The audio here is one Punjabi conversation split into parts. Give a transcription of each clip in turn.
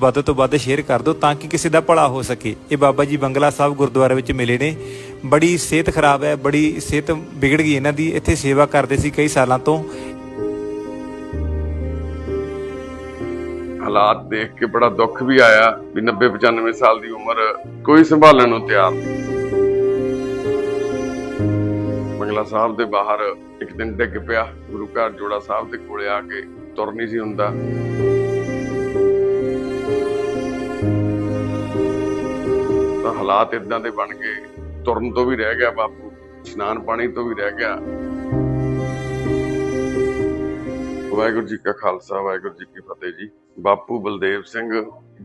ਵੱਧ ਤੋਂ ਵੱਧ ਸ਼ੇਅਰ ਕਰ ਦਿਓ ਤਾਂ ਕਿ ਕਿਸੇ ਦਾ ਭਲਾ ਹੋ ਸਕੇ। ਇਹ ਬਾਬਾ ਜੀ ਬੰਗਲਾ ਸਾਹਿਬ ਗੁਰਦੁਆਰੇ ਵਿੱਚ ਮਿਲੇ ਨੇ। ਬੜੀ ਸਿਹਤ ਖਰਾਬ ਹੈ, ਬੜੀ ਸਿਹਤ ਵਿਗੜ ਗਈ ਇਹਨਾਂ ਦੀ। ਇੱਥੇ ਸੇਵਾ ਕਰਦੇ ਸੀ ਕਈ ਸਾਲਾਂ ਤੋਂ। ਹਾਲਾਤ ਦੇਖ ਕੇ ਬੜਾ ਦੁੱਖ ਵੀ ਆਇਆ ਵੀ 90 95 ਸਾਲ ਦੀ ਉਮਰ ਕੋਈ ਸੰਭਾਲਣ ਨੂੰ ਤਿਆਰ ਨਹੀਂ। ਬੰਗਲਾ ਸਾਹਿਬ ਦੇ ਬਾਹਰ ਇੱਕ ਦਿਨ ਡਿੱਗ ਪਿਆ। ਗੁਰੂ ਘਰ ਜੋੜਾ ਸਾਹਿਬ ਦੇ ਕੋਲੇ ਆ ਕੇ ਤੁਰ ਨਹੀਂ ਸੀ ਹੁੰਦਾ। ਹਾਲਾਤ ਇਦਾਂ ਦੇ ਬਣ ਗਏ, ਤੁਰਨ ਤੋਂ ਵੀ ਰਹਿ ਗਿਆ ਬਾਪੂ, ਇਸ਼ਨਾਨ ਪਾਣੀ ਤੋਂ ਵੀ ਰਹਿ ਗਿਆ। ਵਾਹਿਗੁਰੂ ਜੀ ਕਾ ਖਾਲਸਾ, ਵਾਹਿਗੁਰੂ ਜੀ ਕੀ ਫਤਿਹ ਜੀ। ਬਾਪੂ ਬਲਦੇਵ ਸਿੰਘ,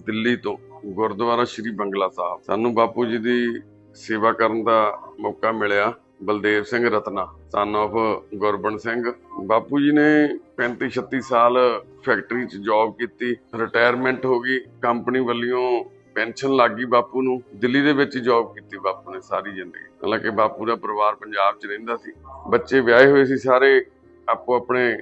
ਦਿੱਲੀ ਤੋਂ, ਗੁਰਦੁਆਰਾ ਸ੍ਰੀ ਬੰਗਲਾ ਸਾਹਿਬ। ਸਾਨੂੰ ਬਾਪੂ ਜੀ ਦੀ ਸੇਵਾ ਕਰਨ ਦਾ ਮੌਕਾ ਮਿਲਿਆ, ਬਲਦੇਵ ਸਿੰਘ ਰਤਨਾ ਸਨ of ਗੁਰਬਨ ਸਿੰਘ। ਬਾਪੂ ਜੀ ਨੇ 35 36 ਸਾਲ ਫੈਕਟਰੀ 'ਚ ਜੌਬ ਕੀਤੀ ਰਿਟਾਇਰਮੈਂਟ ਹੋ ਗਈ ਕੰਪਨੀ ਵੱਲੋਂ ਪੈਨਸ਼ਨ ਲੱਗ ਗਈ ਬਾਪੂ ਨੂੰ, ਦਿੱਲੀ ਦੇ ਵਿੱਚ ਜੌਬ ਕੀਤੀ ਬਾਪੂ ਨੇ ਸਾਰੀ ਜ਼ਿੰਦਗੀ। ਹਾਲਾਂਕਿ ਬਾਪੂ ਦਾ ਪਰਿਵਾਰ ਪੰਜਾਬ 'ਚ ਰਹਿੰਦਾ ਸੀ, ਬੱਚੇ ਵਿਆਹੇ ਹੋਏ ਸੀ, ਸਾਰੇ ਆਪੋ ਆਪਣੇ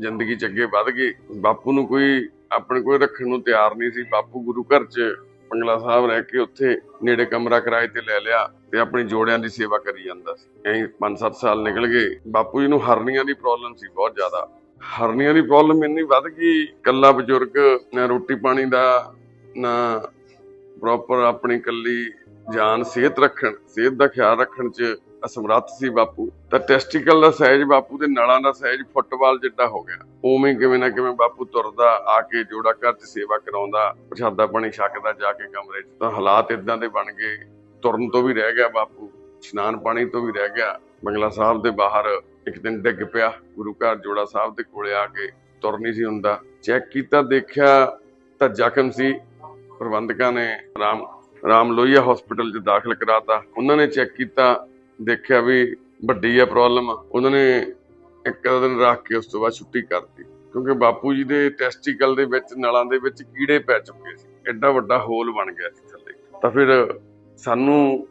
ਜ਼ਿੰਦਗੀ ਚ ਅੱਗੇ ਵਧ ਗਏ। ਬਾਪੂ ਨੂੰ ਕੋਈ ਆਪਣੇ ਕੋਲ ਰੱਖਣ ਨੂੰ ਤਿਆਰ ਨਹੀਂ ਸੀ। ਬਾਪੂ ਗੁਰੂ ਘਰ ਚ ਬੰਗਲਾ ਸਾਹਿਬ ਰਹਿ ਕੇ ਉੱਥੇ ਨੇੜੇ ਕਮਰਾ ਕਿਰਾਏ ਤੇ ਲੈ ਲਿਆ ਤੇ ਆਪਣੇ ਜੋੜਿਆਂ ਦੀ ਸੇਵਾ ਕਰੀ ਜਾਂਦਾ ਸੀ। ਐਂ 5-7 ਸਾਲ ਨਿਕਲ ਗਏ। ਬਾਪੂ ਜੀ ਨੂੰ ਹਰਨੀਆਂ ਦੀ ਪ੍ਰੋਬਲਮ ਸੀ ਬਹੁਤ ਜ਼ਿਆਦਾ। ਹਰਨੀਆਂ ਦੀ ਪ੍ਰੋਬਲਮ ਇੰਨੀ ਵੱਧ ਗਈ ਕੱਲਾ ਬਜ਼ੁਰਗ, ਨਾ ਰੋਟੀ ਪਾਣੀ ਦਾ, ਨਾ ਪ੍ਰੋਪਰ ਆਪਣੀ ਕੱਲੀ ਜਾਨ, ਸਿਹਤ ਰੱਖਣ, ਸਿਹਤ ਦਾ ਖਿਆਲ ਰੱਖਣ ਚ ਅਸਮਰੱਥ ਸੀ ਬਾਪੂ। ਤਾਂ ਟੈਸਟੀਕਲ ਦਾ ਸਾਈਜ਼ ਬਾਪੂ ਦੇ ਨਲਾਂ ਦਾ ਸਾਈਜ਼ ਫੁੱਟਬਾਲ ਜਿੱਡਾ ਹੋ ਗਿਆ। ਉਵੇਂ ਕਿਵੇਂ ਨਾ ਕਿਵੇਂ ਬਾਪੂ ਤੁਰਦਾ, ਆ ਕੇ ਜੋੜਾ ਘਰ 'ਚ ਸੇਵਾ ਕਰਾਉਂਦਾ, ਪ੍ਰਸ਼ਾਦਾ ਪਾਣੀ ਛਕਦਾ, ਜਾ ਕੇ ਕਮਰੇ 'ਚ। ਤਾਂ ਹਾਲਾਤ ਇਦਾਂ ਦੇ ਬਣ ਗਏ। ਤੁਰਨ ਤੋਂ ਵੀ ਰਹਿ ਗਿਆ ਬਾਪੂ। ਇਸ਼ਨਾਨ ਪਾਣੀ ਤੋਂ ਵੀ ਰਹਿ ਗਿਆ। ਬੰਗਲਾ ਸਾਹਿਬ ਦੇ ਬਾਹਰ ਇੱਕ ਦਿਨ ਡਿੱਗ ਪਿਆ। ਗੁਰੂ ਘਰ ਜੋੜਾ ਸਾਹਿਬ ਦੇ ਕੋਲੇ ਆ ਕੇ ਤੁਰ ਨਹੀਂ ਸੀ ਹੁੰਦਾ। ਚੈੱਕ ਕੀਤਾ, ਦੇਖਿਆ ਤਾਂ ਜ਼ਖਮ ਸੀ। ਪ੍ਰਬੰਧਕਾਂ ਨੇ ਰਾਮ ਰਾਮ ਲੋਹੀਆ ਹਸਪੀਟਲ 'ਚ ਦਾਖਲ ਕਰਾਤਾ। ਉਹਨਾਂ ਨੇ ਚੈੱਕ ਕੀਤਾ, ਦੇਖਿਆ ਵੀ ਵੱਡੀ ਆ ਪ੍ਰੋਬਲਮ ਉਹਨਾਂ ਨੇ ਇੱਕ ਦਿਨ ਰੱਖ ਕੇ ਉਸ ਤੋਂ ਬਾਅਦ ਛੁੱਟੀ ਕਰਤੀ ਕਿਉਂਕਿ ਬਾਪੂ ਜੀ ਦੇ ਟੈਸਟੀਕਲ ਦੇ ਵਿੱਚ, ਨਲਾਂ ਦੇ ਵਿੱਚ ਕੀੜੇ ਪੈ ਚੁੱਕੇ ਸੀ। ਐਡਾ ਵੱਡਾ ਹੋਲ ਬਣ ਗਿਆ ਸੀ ਥੱਲੇ। ਤਾਂ ਫਿਰ ਸਾਨੂੰ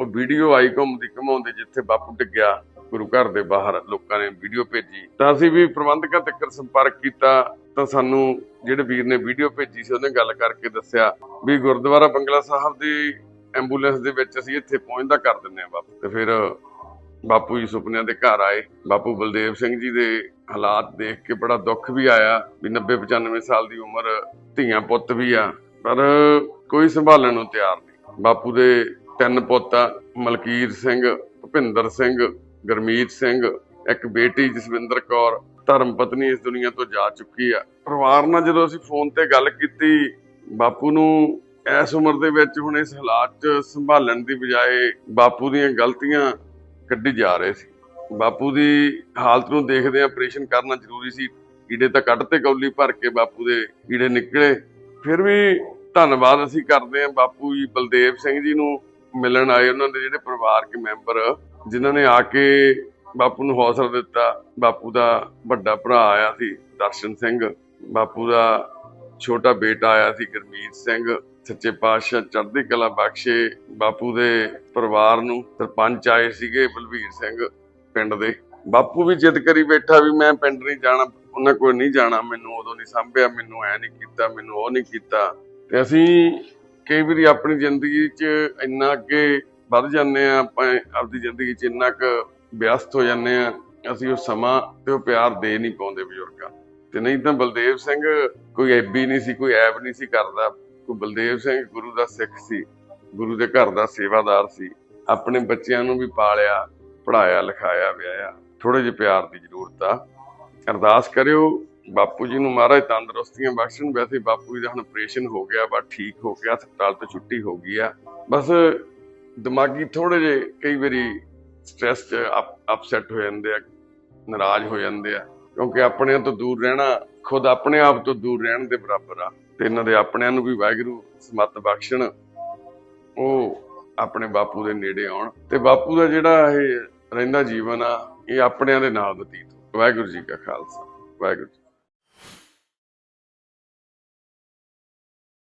ਉਹ ਵੀਡੀਓ ਆਈ ਘੁੰਮਦੀ ਘਮਾਉਂਦੀ ਜਿੱਥੇ ਬਾਪੂ ਡਿੱਗਿਆ, ਗੁਰੂ ਘਰ ਦੇ ਬਾਹਰ ਲੋਕਾਂ ਨੇ ਵੀਡੀਓ ਭੇਜੀ। ਤਾਂ ਅਸੀਂ ਵੀ ਪ੍ਰਬੰਧਕਾਂ ਤੱਕ ਸੰਪਰਕ ਕੀਤਾ। ਤਾਂ ਸਾਨੂੰ ਜਿਹੜੇ ਵੀਰ ਨੇ ਵੀਡੀਓ ਭੇਜੀ ਸੀ, ਉਹਨੇ ਗੱਲ ਕਰਕੇ ਦੱਸਿਆ ਵੀ ਗੁਰਦੁਆਰਾ ਬੰਗਲਾ ਸਾਹਿਬ ਦੀ ਐਂਬੂਲੈਂਸ ਦੇ ਵਿੱਚ ਅਸੀਂ ਇੱਥੇ ਪਹੁੰਚਦਾ ਕਰ ਦਿੰਨੇ ਆ ਬਾਪੂ ਤੇ ਫਿਰ ਬਾਪੂ ਜੀ ਸੁਪਨਿਆਂ ਦੇ ਘਰ ਆਏ। ਬਾਪੂ ਬਲਦੇਵ ਸਿੰਘ ਜੀ ਦੇ ਹਾਲਾਤ ਦੇਖ ਕੇ ਬੜਾ ਦੁੱਖ ਵੀ ਆਇਆ ਵੀ 90 95 ਸਾਲ ਦੀ ਉਮਰ, ਧੀਆਂ ਪੁੱਤ ਵੀ ਆ, ਪਰ ਕੋਈ ਸੰਭਾਲਣ ਨੂੰ ਤਿਆਰ ਨਹੀਂ। ਬਾਪੂ ਦੇ ਤਿੰਨ ਪੁੱਤ ਆ ਮਲਕੀਰ ਸਿੰਘ, ਭੁਪਿੰਦਰ ਸਿੰਘ, ਗਰਮੀਤ ਸਿੰਘ, ਇੱਕ ਬੇਟੀ ਜਸਵਿੰਦਰ ਕੌਰ ਧਰਮ ਪਤਨੀ ਇਸ ਦੁਨੀਆ ਤੋਂ ਜਾ ਚੁੱਕੀ ਆ। ਪਰਿਵਾਰ ਨਾਲ ਜਦੋਂ ਅਸੀਂ ਫੋਨ ਤੇ ਗੱਲ ਕੀਤੀ, ਬਾਪੂ ਨੂੰ ਇਸ ਉਮਰ ਦੇ ਵਿੱਚ ਹੁਣ ਇਸ ਹਾਲਾਤ 'ਚ ਸੰਭਾਲਣ ਦੀ ਬਜਾਏ ਬਾਪੂ ਦੀਆਂ ਗਲਤੀਆਂ ਕੱਢੀ ਜਾ ਰਹੇ ਸੀ। ਬਾਪੂ ਦੀ ਹਾਲਤ ਨੂੰ ਦੇਖਦੇ ਆਪਰੇਸ਼ਨ ਕਰਨਾ ਜ਼ਰੂਰੀ ਸੀ। ਕੀੜੇ ਤਾਂ ਕੱਢ ਤੇ ਕੌਲੀ ਭਰ ਕੇ ਬਾਪੂ ਦੇ ਕੀੜੇ ਨਿਕਲੇ। ਫਿਰ ਵੀ ਧੰਨਵਾਦ ਅਸੀਂ ਕਰਦੇ ਹਾਂ ਬਾਪੂ ਜੀ, ਬਲਦੇਵ ਸਿੰਘ ਜੀ ਨੂੰ ਮਿਲਣ ਆਏ, ਉਹਨਾਂ ਦੇ ਜਿਹੜੇ ਪਰਿਵਾਰਕ ਮੈਂਬਰ, ਜਿਨ੍ਹਾਂ ਨੇ ਆ ਕੇ ਬਾਪੂ ਨੂੰ ਹੌਸਲਾ ਦਿੱਤਾ। ਬਾਪੂ ਦਾ ਵੱਡਾ ਭਰਾ ਆਇਆ ਸੀ, ਦਰਸ਼ਨ ਸਿੰਘ। ਬਾਪੂ ਦਾ ਛੋਟਾ ਬੇਟਾ ਆਇਆ ਸੀ, ਗੁਰਮੀਤ ਸਿੰਘ। ਸੱਚੇ ਪਾਤਸ਼ਾਹ ਚੜ੍ਹਦੀ ਕਲਾ ਬਖਸ਼ੇ ਬਾਪੂ ਦੇ ਪਰਿਵਾਰ ਨੂੰ। ਸਰਪੰਚ ਆਏ ਸੀਗੇ ਬਲਵੀਰ ਸਿੰਘ ਪਿੰਡ ਦੇ। ਬਾਪੂ ਵੀ ਜਿੱਦ ਕਰੀ ਬੈਠਾ ਵੀ ਮੈਂ ਪਿੰਡ ਨਹੀਂ ਜਾਣਾ, ਉਹਨਾਂ ਕੋਲ ਨਹੀਂ ਜਾਣਾ। ਮੈਨੂੰ ਉਦੋਂ ਨਹੀਂ ਸੰਭਿਆ, ਮੈਨੂੰ ਐ ਨਹੀਂ ਕੀਤਾ, ਮੈਨੂੰ ਉਹ ਨਹੀਂ ਕੀਤਾ। ਤੇ ਅਸੀਂ ਕਈ ਵਾਰੀ ਆਪਣੀ ਜ਼ਿੰਦਗੀ 'ਚ ਇੰਨਾ ਅੱਗੇ ਵੱਧ ਜਾਂਦੇ ਆ ਆਪਾਂ ਆਪਦੀ ਜ਼ਿੰਦਗੀ 'ਚ ਇੰਨਾ ਕੁ ਵਿਅਸਤ ਹੋ ਜਾਂਦੇ ਆ, ਅਸੀਂ ਉਹ ਸਮਾਂ ਤੇ ਉਹ ਪਿਆਰ ਦੇ ਨਹੀਂ ਪਾਉਂਦੇ ਬਜ਼ੁਰਗਾਂ। ਤੇ ਨਹੀਂ ਤਾਂ ਬਲਦੇਵ ਸਿੰਘ ਕੋਈ ਐਬੀ ਨਹੀਂ ਸੀ, ਕੋਈ ਐਬ ਨਹੀਂ ਸੀ ਕਰਦਾ। ਕੋਈ ਬਲਦੇਵ ਸਿੰਘ ਗੁਰੂ ਦਾ ਸਿੱਖ ਸੀ, ਗੁਰੂ ਦੇ ਘਰ ਦਾ ਸੇਵਾਦਾਰ ਸੀ। ਆਪਣੇ ਬੱਚਿਆਂ ਨੂੰ ਵੀ ਪਾਲਿਆ ਪੜਾਇਆ ਲਿਖਾਇਆ, ਵਿਆਹਿਆ। ਥੋੜੇ ਜਿਹੇ ਪਿਆਰ ਦੀ ਜ਼ਰੂਰਤ ਆ। ਅਰਦਾਸ ਕਰਿਓ, ਬਾਪੂ ਜੀ ਨੂੰ ਮਹਾਰਾਜ ਤੰਦਰੁਸਤੀਆਂ ਬਖਸ਼ਣ। ਵੈਸੇ ਬਾਪੂ ਜੀ ਦਾ ਹੁਣ ਆਪਰੇਸ਼ਨ ਹੋ ਗਿਆ ਬਾ ਠੀਕ ਹੋ ਗਿਆ, ਹਸਪਤਾਲ ਤੋਂ ਛੁੱਟੀ ਹੋ ਗਈ ਆ। ਬਸ ਦਿਮਾਗੀ ਥੋੜੇ ਜੇ ਕਈ ਵਾਰੀ ਸਟ੍ਰੈਸ ਚ ਅਪਸੈਟ ਹੋ ਜਾਂਦੇ ਆ, ਨਾਰਾਜ਼ ਹੋ ਜਾਂਦੇ ਆ। ਕਿਉਂਕਿ ਆਪਣਿਆਂ ਤੋਂ ਦੂਰ ਰਹਿਣਾ, ਖੁਦ ਆਪਣੇ ਆਪ ਤੋਂ ਦੂਰ ਰਹਿਣ ਦੇ ਬਰਾਬਰ ਆ। ਤੇ ਇਹਨਾਂ ਦੇ ਆਪਣਿਆਂ ਨੂੰ ਵੀ ਵਾਹਿਗੁਰੂ ਸਮਤ ਬਖਸ਼ਣ, ਉਹ ਆਪਣੇ ਬਾਪੂ ਦੇ ਨੇੜੇ ਆਉਣ। ਤੇ ਬਾਪੂ ਦਾ ਜਿਹੜਾ ਇਹ ਰਹਿੰਦਾ ਜੀਵਨ ਆ, ਇਹ ਆਪਣਿਆਂ ਦੇ ਨਾਲ ਬਤੀਤ ਵਾਹਿਗੁਰੂ ਜੀ ਕਾ ਖਾਲਸਾ, ਵਾਹਿਗੁਰੂ